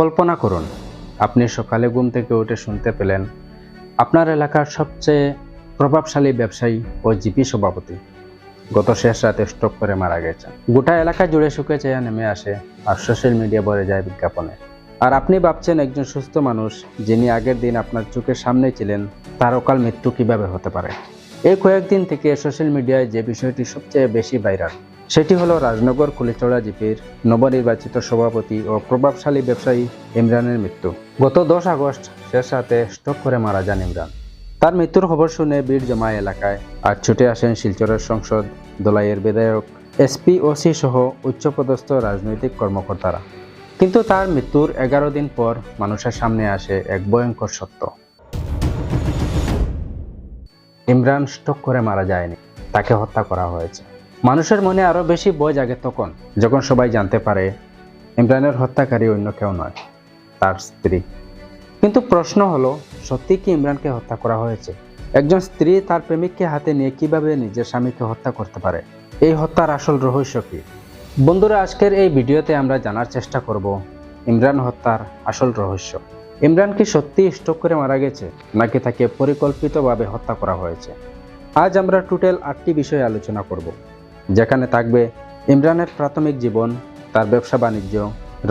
কল্পনা করুন, আপনি সকালে ঘুম থেকে উঠে শুনতে পেলেন আপনার এলাকার সবচেয়ে প্রভাবশালী ব্যবসায়ী ও জিপি সভাপতি। গত শেষ রাতে স্ট্রোক করে মারা গেছেন। গোটা এলাকা জুড়ে শুকে চেয়া নেমে আসে আর সোশ্যাল মিডিয়া ভরে যায় বিজ্ঞাপনে। আর আপনি ভাবছেন একজন সুস্থ মানুষ যিনি আগের দিন আপনার চোখের সামনে ছিলেন, তার অকাল মৃত্যু কীভাবে হতে পারে? এই কয়েকদিন থেকে সোশ্যাল মিডিয়ায় যে বিষয়টি সবচেয়ে বেশি ভাইরাল সেটি হলো রাজনগর কুলিচড়া জিপির নবনির্বাচিত সভাপতি ও প্রভাবশালী ব্যবসায়ী ইমরানের মৃত্যু। গত দশ আগস্ট শেষ রাতে স্টক করে মারা যান ইমরান। তার মৃত্যুর খবর শুনে বীর জমা এলাকায় আর ছুটে আসেন শিলচরের সংসদ দোলাইয়ের বিধায়ক, এসপি, ওসি সহ উচ্চপদস্থ রাজনৈতিক কর্মকর্তারা। কিন্তু তার মৃত্যুর এগারো দিন পর মানুষের সামনে আসে এক ভয়ঙ্কর সত্য। ইমরান স্টক করে মারা যায়নি, তাকে হত্যা করা হয়েছে। মানুষের মনে আরও বেশি বয় জাগে তখন, যখন সবাই জানতে পারে ইমরানের হত্যাকারী অন্য কেউ নয়, তার স্ত্রী। কিন্তু প্রশ্ন হলো, সত্যি কি ইমরানকে হত্যা করা হয়েছে? একজন স্ত্রী তার প্রেমিককে হাতে নিয়ে কীভাবে নিজের স্বামীকে হত্যা করতে পারে? এই হত্যার আসল রহস্য কি? বন্ধুরা, আজকের এই ভিডিওতে আমরা জানার চেষ্টা করব ইমরান হত্যার আসল রহস্য। ইমরান কি সত্যি স্ট্রোক করে মারা গেছে, নাকি তাকে পরিকল্পিতভাবে হত্যা করা হয়েছে? আজ আমরা টোটাল আটটি বিষয়ে আলোচনা করব। যেখানে থাকবে ইমরানের প্রাথমিক জীবন, তার ব্যবসা বাণিজ্য,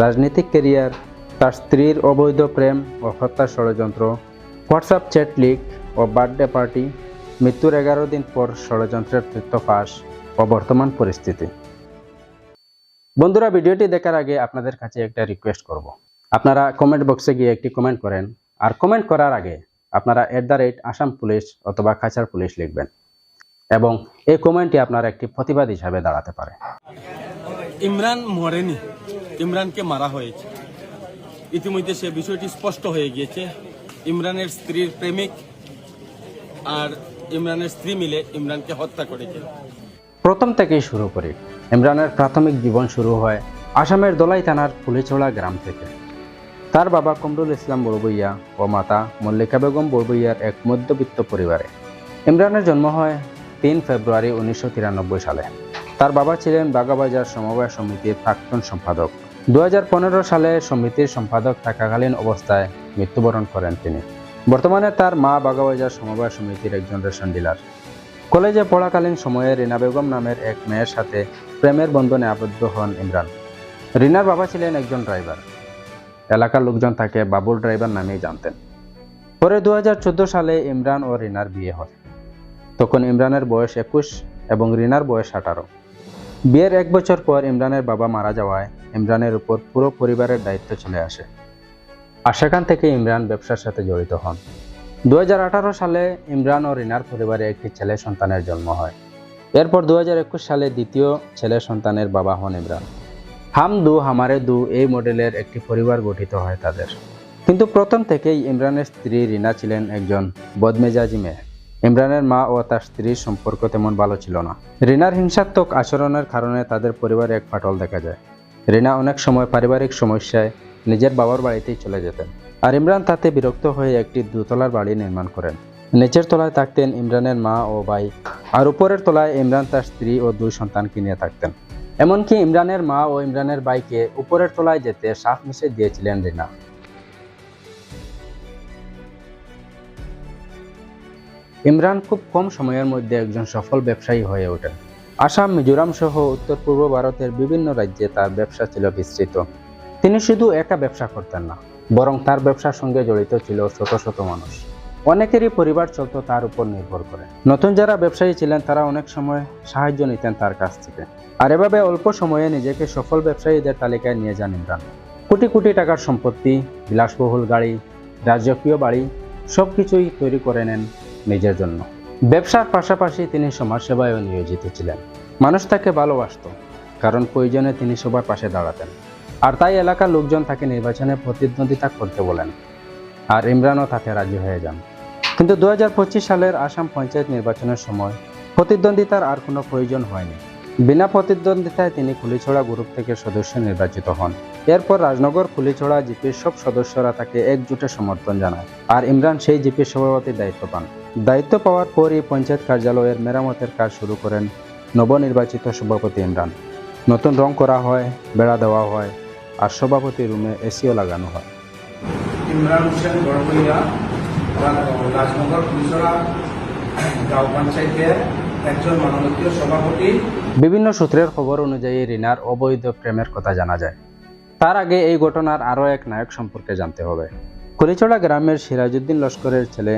রাজনৈতিক ক্যারিয়ার, তার স্ত্রীর অবৈধ প্রেম ও হত্যার ষড়যন্ত্র, হোয়াটসঅ্যাপ চ্যাট লিক ও বার্থডে পার্টি, মৃত্যুর এগারো দিন পর ষড়যন্ত্রের তথ্য ফাঁস ও বর্তমান পরিস্থিতি। বন্ধুরা, ভিডিওটি দেখার আগে আপনাদের কাছে একটা রিকোয়েস্ট করব। আপনারা কমেন্ট বক্সে গিয়ে একটি কমেন্ট করেন। আর কমেন্ট করার আগে আপনারা at the rate Assam police অথবা কাছাড় পুলিশ লিখবেন। এবং এই কমেন্টটি আপনার একটি প্রতিবাদ হিসাবে দাঁড়াতে পারে। ইমরান মরেনি। ইমরানকে মারা হয়েছে। ইতিমধ্যে সে বিষয়টি স্পষ্ট হয়ে গিয়েছে। ইমরানের স্ত্রীর প্রেমিক আর ইমরানের স্ত্রী মিলে ইমরানকে হত্যা করেছে। প্রথম থেকেই শুরু করি। ইমরানের প্রাথমিক জীবন শুরু হয় আসামের দোলাই থানার ফুলিছড়া গ্রাম থেকে। তার বাবা কমরুল ইসলাম বড়বইয়া ও মাতা মল্লিকা বেগম বড়বইয়ার এক মধ্যবিত্ত পরিবারে। ইমরানের জন্ম হয় তিন ফেব্রুয়ারি উনিশশো তিরানব্বই সালে। তার বাবা ছিলেন বাগাবাজার সমবায় সমিতির প্রাক্তন সম্পাদক। দু হাজার পনেরো সালে সমিতির সম্পাদক থাকাকালীন অবস্থায় মৃত্যুবরণ করেন তিনি। বর্তমানে তার মা বাগাবাজার সমবায় সমিতির একজন রেশন ডিলার। কলেজে পড়াকালীন সময়ে রিনা বেগম নামের এক মেয়ের সাথে প্রেমের বন্ধনে আবদ্ধ হন ইমরান। রিনার বাবা ছিলেন একজন ড্রাইভার। এলাকার লোকজন তাকে বাবুল ড্রাইভার নামেই জানতেন। পরে দু হাজার চোদ্দ সালে ইমরান ও রিনার বিয়ে হয়। তখন ইমরানের বয়স একুশ এবং রিনার বয়স আঠারো। বিয়ের এক বছর পর ইমরানের বাবা মারা যাওয়ায় ইমরানের উপর পুরো পরিবারের দায়িত্ব চলে আসে। আর সেখান থেকে ইমরান ব্যবসার সাথে জড়িত হন। দু হাজার আঠারো সালে ইমরান ও রিনার পরিবারে একটি ছেলে সন্তানের জন্ম হয়। এরপর দু হাজার একুশ সালে দ্বিতীয় ছেলে সন্তানের বাবা হন ইমরান। হাম দু, হামারে দু এই মডেলের একটি পরিবার গঠিত হয় তাদের। কিন্তু প্রথম থেকেই ইমরানের স্ত্রী রিনা ছিলেন একজন বদমেজাজি মেয়ে। ইমরানের মা ও তার স্ত্রীর সম্পর্ক তেমন ভালো ছিল না। রিনার হিংসাত্মক আচরণের কারণে তাদের পরিবারে এক ফাটল দেখা যায়। রিনা অনেক সময় পারিবারিক সমস্যায় নিজের বাবার বাড়িতেই চলে যেতেন আর ইমরান তাতে বিরক্ত হয়ে একটি দুতলার বাড়ি নির্মাণ করেন। নিচের তলায় থাকতেন ইমরানের মা ও ভাই আর উপরের তলায় ইমরান তার স্ত্রী ও দুই সন্তানকে নিয়ে থাকতেন। এমনকি ইমরানের মা ও ইমরানের ভাইকে উপরের তলায় যেতে সাফ মিশে দিয়েছিলেন রিনা। ইমরান খুব কম সময়ের মধ্যে একজন সফল ব্যবসায়ী হয়ে ওঠেন। আসাম, মিজোরাম সহ উত্তর পূর্ব ভারতের বিভিন্ন রাজ্যে তার ব্যবসা ছিল বিস্তৃত। তিনি শুধু একা ব্যবসা করতেন না, বরং তার ব্যবসার সঙ্গে জড়িত ছিল শত শত মানুষ। অনেকেরই পরিবার চলত তার উপর নির্ভর করে। নতুন যারা ব্যবসায়ী ছিলেন, তারা অনেক সময় সাহায্য নিতেন তার কাছ থেকে। আর এভাবে অল্প সময়ে নিজেকে সফল ব্যবসায়ীদের তালিকায় নিয়ে যান ইমরান। কোটি কোটি টাকার সম্পত্তি, বিলাসবহুল গাড়ি, রাজকীয় বাড়ি সব কিছুই তৈরি করে নেন নিজের জন্য। ব্যবসার পাশাপাশি তিনি সমাজসেবায়ও নিয়োজিত ছিলেন। মানুষ তাকে ভালোবাসত, কারণ প্রয়োজনে তিনি সবার পাশে দাঁড়াতেন। আর তাই এলাকার লোকজন তাকে নির্বাচনে প্রতিদ্বন্দ্বিতা করতে বলেন। আর ইমরানও তাতে রাজি হয়ে যান। কিন্তু দু হাজার পঁচিশ সালের আসাম পঞ্চায়েত নির্বাচনের সময় প্রতিদ্বন্দ্বিতার আর কোনো প্রয়োজন হয়নি। বিনা প্রতিদ্বন্দ্বিতায় তিনি কুলিছড়া গ্রুপ থেকে সদস্য নির্বাচিত হন। এরপর রাজনগর কুলিছড়া জিপির সব সদস্যরা তাকে একজোটে সমর্থন জানায়। আর ইমরান সেই জিপির সভাপতির দায়িত্ব পান। দায়িত্ব পাওয়ার পরই পঞ্চায়েত কার্যালয়ের মেরামতের কাজ শুরু করেন নবনির্বাচিত সভাপতি ইমরান। নতুন রং করা হয় বেড়া দেওয়া হয় আর সভাপতি রুমে এসিও লাগানো হয়। ইমরান হোসেন বড়বইয়া রাজনগর পুলিশরা গাঁও পঞ্চায়েতের একজন মাননীয় সভাপতি। বিভিন্ন সূত্রের খবর অনুযায়ী রিনার অবৈধ প্রেমের কথা জানা যায়। তার আগে এই ঘটনার আরও এক নায়ক সম্পর্কে জানতে হবে। কুলিচড়া গ্রামের সিরাজউদ্দিন লস্করের ছেলে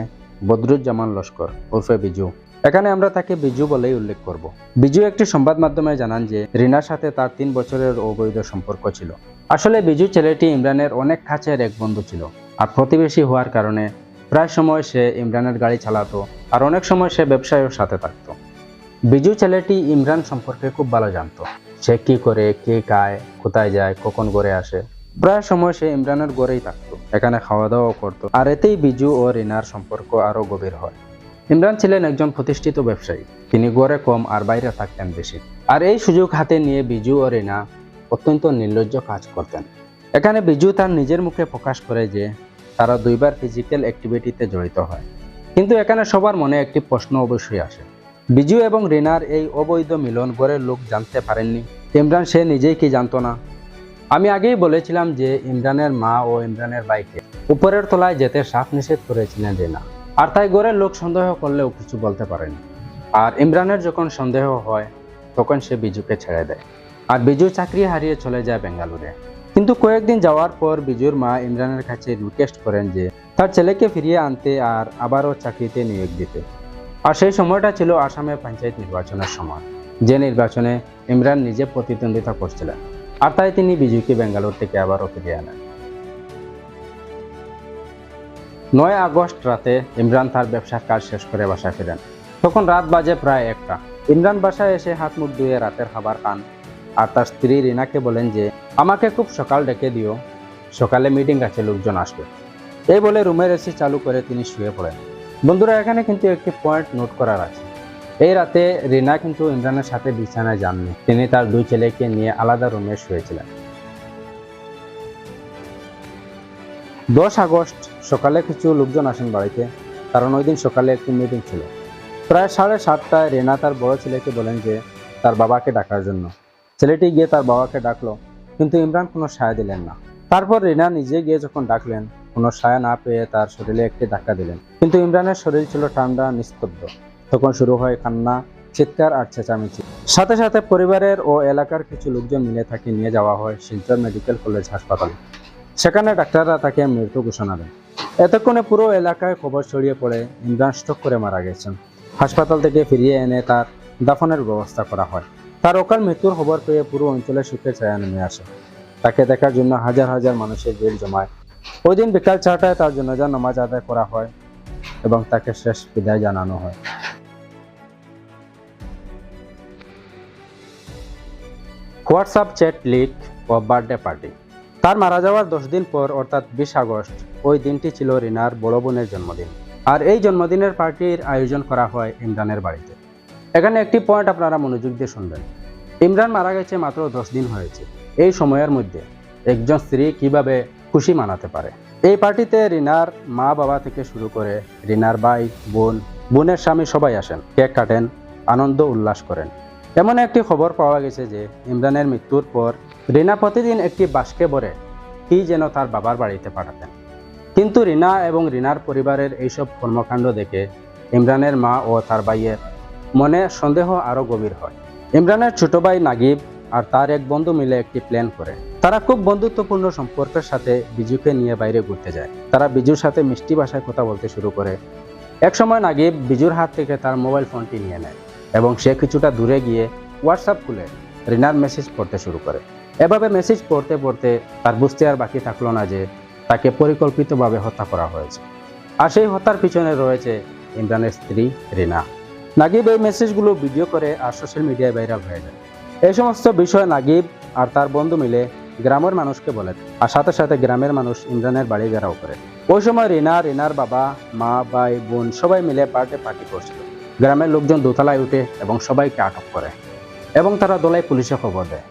বদরুজ্জামান লস্কর ওরফে বিজু। এখানে আমরা তাকে বিজু বলেই উল্লেখ করব। বিজু একটি সংবাদ মাধ্যমে জানান যে, রিনার সাথে তার তিন বছরের অবৈধ সম্পর্ক ছিল। আসলে বিজু ছেলেটি ইমরানের অনেক কাছের এক বন্ধু ছিল আর প্রতিবেশী হওয়ার কারণে প্রায় সময় সে ইমরানের গাড়ি চালাতো আর অনেক সময় সে ব্যবসায়ের সাথে থাকতো। বিজু ছেলেটি ইমরান সম্পর্কে খুব ভালো জানতো। সে কি করে, কে খায় কোথায় যায়, কখন ঘরে আসে। প্রায় সময় সে ইমরানের ঘরেই থাকতো। এখানে খাওয়া দাওয়াও করতো। আর এতেই বিজু ও রিনার সম্পর্ক আরও গভীর হয়। ইমরান ছিলেন একজন প্রতিষ্ঠিত ব্যবসায়ী। তিনি গড়ে কম আর বাইরে থাকতেন বেশি। আর এই সুযোগ হাতে নিয়ে বিজু ও রিনা অত্যন্ত নির্লজ্জ কাজ করতেন। এখানে বিজু তার নিজের মুখে প্রকাশ করে যে, তারা দুইবার ফিজিক্যাল অ্যাক্টিভিটিতে জড়িত হয়। কিন্তু এখানে সবার মনে একটি প্রশ্ন অবশ্যই আসে। বিজু এবং রিনার এই অবৈধ মিলন গড়ের লোক জানতে পারেননি। ইমরান সে নিজেই কি জানতো না? আমি আগেই বলেছিলাম যে ইমরানের মা ও ইমরানের বাইকে উপরের তলায় যেতে সাফ নিষেধ করেছিলেন রিনা। আর তাই গড়ের লোক সন্দেহ করলেও কিছু বলতে পারেনি আর ইমরানের যখন সন্দেহ হয়, তখন সে বিজুকে ছেড়ে দেয়। আর বিজু চাকরি হারিয়ে চলে যায় বেঙ্গালুরে। কিন্তু কয়েকদিন যাওয়ার পর বিজুর মা ইমরানের কাছে রিকোয়েস্ট করেন যে তার ছেলেকে ফিরিয়ে আনতে আর আবারও চাকরিতে নিয়োগ দিতে। আর সেই সময়টা ছিল আসামে পঞ্চায়েত নির্বাচনের সময়। যে নির্বাচনে ইমরান নিজে প্রতিদ্বন্দ্বিতা করছিলেন। আর তাই তিনি বিজুকে বেঙ্গালোর থেকে আবারও ফিরিয়ে আনেন। নয় আগস্ট রাতে ইমরান তার ব্যবসার কাজ শেষ করে বাসায় ফিরেন। তখন রাত বাজে প্রায় একটা। ইমরান বাসায় এসে হাত মুখ ধুয়ে রাতের খাবার খান। আর তার স্ত্রী রিনাকে বলেন যে, আমাকে খুব সকাল ডেকে দিও। সকালে মিটিং আছে, লোকজন আসবে। এই বলে রুমের এসি চালু করে তিনি শুয়ে পড়েন। বন্ধুরা, এখানে কিন্তু একটি পয়েন্ট নোট করার আছে। এই রাতে রিনা কিন্তু ইমরানের সাথে বিছানায় যাননি। তিনি তার দুই ছেলেকে নিয়ে আলাদা রুমে শুয়েছিলেন। দশ আগস্ট সকালে কিছু লোকজন আসেন বাড়িতে। কারণ ওই দিন সকালে একটি মিটিং ছিল। প্রায় সাড়ে সাতটায় রেনা তার বড় ছেলেকে বলেন যে, তার বাবাকে ডাকার জন্য। ছেলেটি গিয়ে তার বাবাকে ডাকলো, কিন্তু ইমরান কোনো সায় দিলেন না। তারপর রিনা নিজে গিয়ে যখন ডাকলেন, কোনো সায়া না পেয়ে তার শরীরে একটি ধাক্কা দিলেন। কিন্তু ইমরানের শরীর ছিল ঠান্ডা, নিস্তব্ধ। তখন শুরু হয় কান্না, চিৎকার আর চেঁচামেচি। সাথে সাথে পরিবারের ও এলাকার কিছু লোকজন মিলে তাকে নিয়ে যাওয়া হয় শিলচর মেডিকেল কলেজ হাসপাতালে। সেখানে ডাক্তাররা তাকে মৃত্যু ঘোষণা দেন। এতক্ষণে পুরো এলাকায় খবর ছড়িয়ে পড়ে ইমরান স্ট্রোক করে মারা গেছেন। হাসপাতাল থেকে ফিরিয়ে এনে তার দাফনের ব্যবস্থা করা হয়। তার অকাল মৃত্যুর খবর পেয়ে পুরো অঞ্চলে সুখে ছায়া নেমে আসে। তাকে দেখার জন্য হাজার হাজার মানুষের ভিড় জমায়। ওই দিন বিকাল চারটায় তার জনাজা নামাজ আদায় করা হয় এবং তাকে শেষ বিদায় জানানো হয়। হোয়াটসঅ্যাপ চ্যাট লিক ও বার্থডে পার্টি। তার মারা যাওয়ার দশ দিন পর, অর্থাৎ বিশ আগস্ট, ওই দিনটি ছিল রিনার বড় বোনের জন্মদিন। আর এই জন্মদিনের পার্টির আয়োজন করা হয় ইমরানের বাড়িতে। এখানে একটি পয়েন্ট আপনারা মনোযোগ দিয়ে শুনবেন। ইমরান মারা গেছে মাত্র দশ দিন হয়েছে। এই সময়ের মধ্যে একজন স্ত্রী কীভাবে খুশি মানাতে পারে? এই পার্টিতে রিনার মা বাবা থেকে শুরু করে রিনার ভাই, বোন, বোনের স্বামী সবাই আসেন। কেক কাটেন, আনন্দ উল্লাস করেন। এমন একটি খবর পাওয়া গেছে যে ইমরানের মৃত্যুর পর রিনা প্রতিদিন একটি বাস্কে ভরে কি যেন তার বাবার বাড়িতে পাঠাতেন। কিন্তু রিনা এবং রিনার পরিবারের এইসব কর্মকাণ্ড দেখে ইমরানের মা ও তার ভাইয়ের মনে সন্দেহ আরও গভীর হয়। ইমরানের ছোট ভাই নাগিব আর তার এক বন্ধু মিলে একটি প্ল্যান করে। তারা খুব বন্ধুত্বপূর্ণ সম্পর্কের সাথে বিজুকে নিয়ে বাইরে ঘুরতে যায়। তারা বিজুর সাথে মিষ্টি ভাষায় কথা বলতে শুরু করে। একসময় নাগিব বিজুর হাত থেকে তার মোবাইল ফোনটি নিয়ে নেয়। এবং সে কিছুটা দূরে গিয়ে হোয়াটসঅ্যাপ খুলে রিনার মেসেজ পড়তে শুরু করে। এভাবে মেসেজ পড়তে পড়তে তার বুঝতে আর বাকি থাকল না যে তাকে পরিকল্পিতভাবে হত্যা করা হয়েছে। আর সেই হত্যার পিছনে রয়েছে ইমরানের স্ত্রী রিনা। নাগিব এই মেসেজগুলো ভিডিও করে আর সোশ্যাল মিডিয়ায় ভাইরাল হয়ে যায়। এই সমস্ত বিষয় নাগিব আর তার বন্ধু মিলে গ্রামের মানুষকে বলে আর সাথে সাথে গ্রামের মানুষ ইমরানের বাড়ি ঘেরাও করে। ওই সময় রিনা, রিনার বাবা, মা, ভাই, বোন সবাই মিলে পার্টে পার্টি করছিল। গ্রামের লোকজন দোতলায় উঠে এবং সবাইকে আটক করে এবং তারা দোলাই পুলিশে খবর দেয়।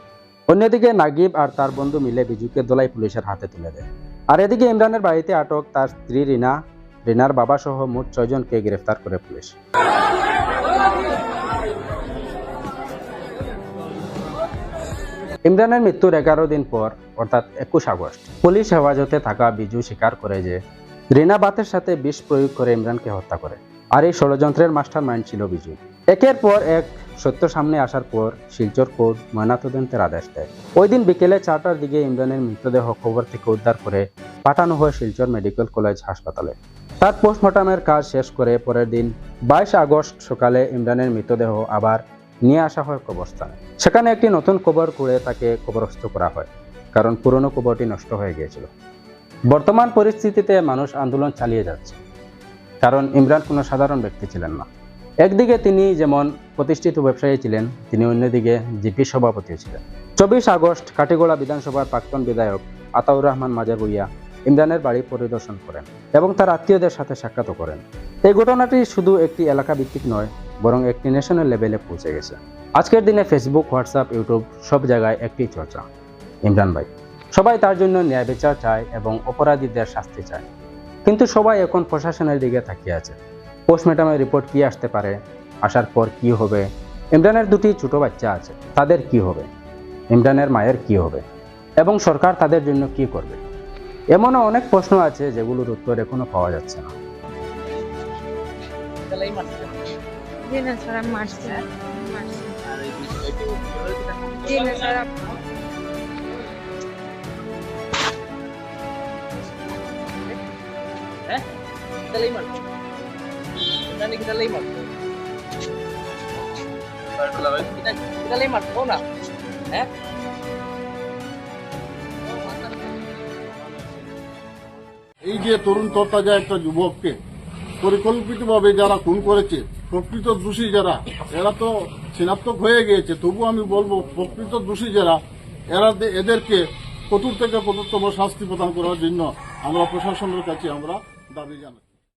অন্যদিকে নাগিব আর তার বন্ধু মিলে বিজুকে দোলাই পুলিশের হাতে তুলে দেয়। আর এদিকে ইমরানের বাড়িতে আটক তার স্ত্রী রিনা। রিনার বাবা সহ মোট ছয়জনকে গ্রেফতার করে পুলিশ। ইমরানের মৃত্যুর এগারো দিন পর, অর্থাৎ একুশ আগস্ট, পুলিশ হেফাজতে থাকা বিজু স্বীকার করে যে, রিনা বাতের সাথে বিষ প্রয়োগ করে ইমরানকে হত্যা করে। আর এই ষড়যন্ত্রের মাস্টার মাইন্ড ছিল বিজু। একের পর এক সত্য সামনে আসার পর শিলচর কোর্ট ময়নাতদন্তের আদেশ দেয়। ওই দিন বিকেলে চারটার দিকে ইমরানের মৃতদেহ খবর থেকে উদ্ধার করে পাঠানো হয় শিলচর মেডিকেল কলেজ হাসপাতালে। তার পোস্টমর্টমের কাজ শেষ করে পরের দিন বাইশ আগস্ট সকালে ইমরানের মৃতদেহ আবার নিয়ে আসা হয় কবরস্থানে। সেখানে একটি নতুন কবর করে তাকে কবরস্থ করা হয়, কারণ পুরনো কবরটি নষ্ট হয়ে গিয়েছিল। বর্তমান পরিস্থিতিতে মানুষ আন্দোলন চালিয়ে যাচ্ছে। কারণ ইমরান কোনো সাধারণ ব্যক্তি ছিলেন না। একদিকে তিনি যেমন প্রতিষ্ঠিত ব্যবসায়ী ছিলেন, তিনি অন্যদিকে জিপি সভাপতিও ছিলেন। চব্বিশ আগস্ট কাটিগোড়া বিধানসভার প্রাক্তন বিধায়ক আতাউর রহমান মাজার ভুইয়া ইমরানের বাড়ি পরিদর্শন করেন এবং তার আত্মীয়দের সাথে সাক্ষাৎ করেন। এই ঘটনাটি শুধু একটি এলাকা ভিত্তিক নয়, বরং একটি ন্যাশনাল লেভেলে পৌঁছে গেছে। আজকের দিনে ফেসবুক হোয়াটসঅ্যাপ ইউটিউব সব জায়গায় একটি চর্চা। ইমরান ভাই, সবাই তার জন্য ন্যায় বিচার চায় এবং অপরাধীদের শাস্তি চায়। কিন্তু সবাই এখন প্রশাসনের দিকে তাকিয়ে আছে। পোস্টমর্টমের রিপোর্ট কি আসতে পারে, আসার পর কি হবে? ইমরানের দুটি ছোট বাচ্চা আছে, তাদের কি হবে? ইমরানের মায়ের কি হবে? এবং সরকার তাদের জন্য কি করবে? এমনও অনেক প্রশ্ন আছে যেগুলোর উত্তর এখনও পাওয়া যাচ্ছে না। Na eh এই যে তরুণ তরতাজা একটা যুবককে পরিকল্পিতভাবে যারা খুন করেছে, প্রকৃত দোষী যারা, এরা তো সিনাক্তক হয়ে গিয়েছে তবু আমি বলব প্রকৃত দোষী যারা, এরা এদেরকে কঠোর থেকে কঠোরতম শাস্তি প্রদান করার জন্য আমরা প্রশাসনের কাছে আমরা 你到对象